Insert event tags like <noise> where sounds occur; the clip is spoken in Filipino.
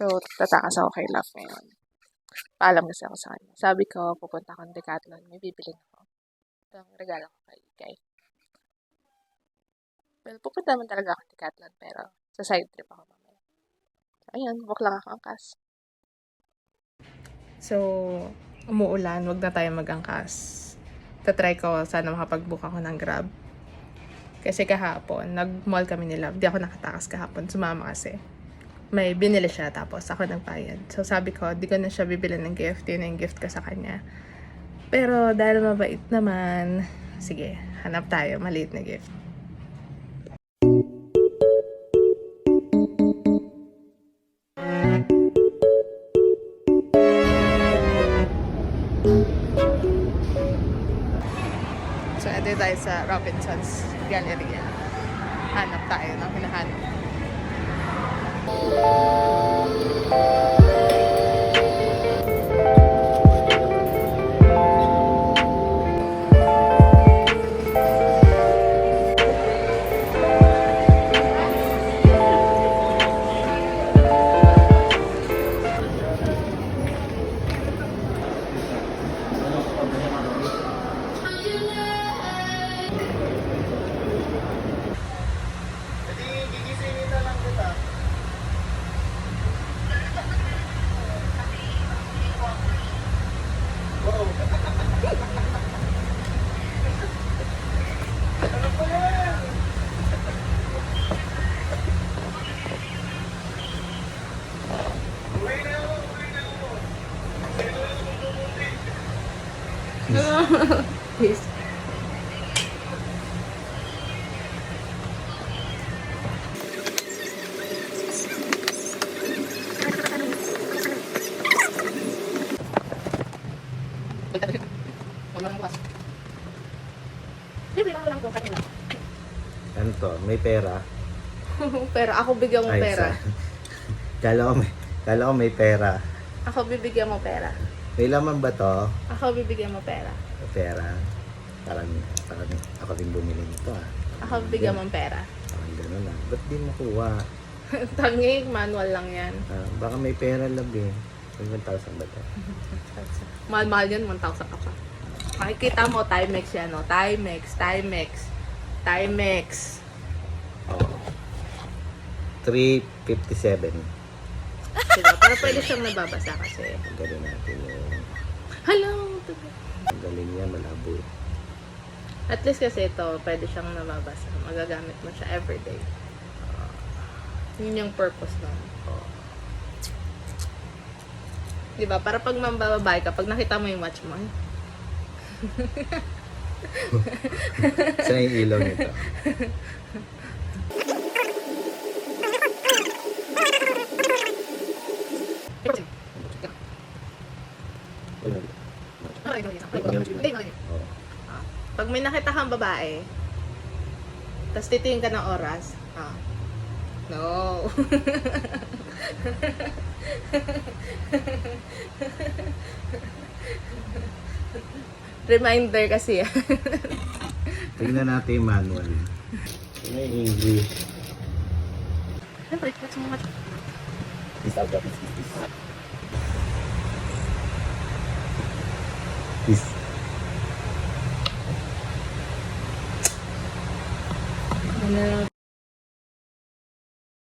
So, tatakas ako kay Love ngayon. Paalam kasi ako sa kanya. Sabi ko, pupunta akong Decathlon. May bibilin ako. Ito ang regalo ko kay Ikay. Well, pupunta naman talaga ako Decathlon, pero sa side trip ako mamaya. So, ayun, book lang ako ang kas. So, umuulan. Huwag na tayo mag-angkas. Tatry ko sana makapag-book ako ng Grab. Kasi kahapon, nag-mall kami ni Love. Di ako nakatakas kahapon. Sumama kasi. May binili siya tapos ako nagbayad. So sabi ko, di ko na siya bibili ng gift. Yun yung gift ko sa kanya. Pero dahil mabait naman, sige, hanap tayo. Maliit na gift. So, ito tayo sa Robinson's Galleria. Hanap tayo ng hinahanap. Thank you. <laughs> Please. Ano to? May pera? <laughs> Pero ako bigyan mo Ay, pera. sa- <laughs> kala ko may, kala ko may pera. Ako bibigyan mo pera. May laman ba to? Ako bibigyan mo pera. Pera. Parang, parang ako rin bumili nito ah. Ako bibigyan mo pera. Parang gano'n ah. Ba't di makuha? <laughs> Tangi, manual lang yan. Ah, baka may pera lab eh. 1,000 ba to? <laughs> Mahal-mahal yan, 1,000 ka pa. Makikita mo, Timex yan, no? Timex, Timex, Timex. Oh. 357. Diba? Para pwede siyang nababasa kasi. Tanggalin natin yung... Hello! Tanggalin niya, malabo. At least kasi ito, pwede siyang nababasa. Magagamit mo siya everyday. Yun yung purpose nun. Oh. Diba? Para pag mambababae ka, pag nakita mo yung watch mo, <laughs> Saan yung ilaw nito? <laughs> Oh. Pag may nakita kang babae, tapos titingin ka ng oras, ah, no. <laughs> Reminder kasi yan. <laughs> Tingnan natin yung manual. Yung English. Siyempre, that's mo much. This alphabet is this. This. Ano,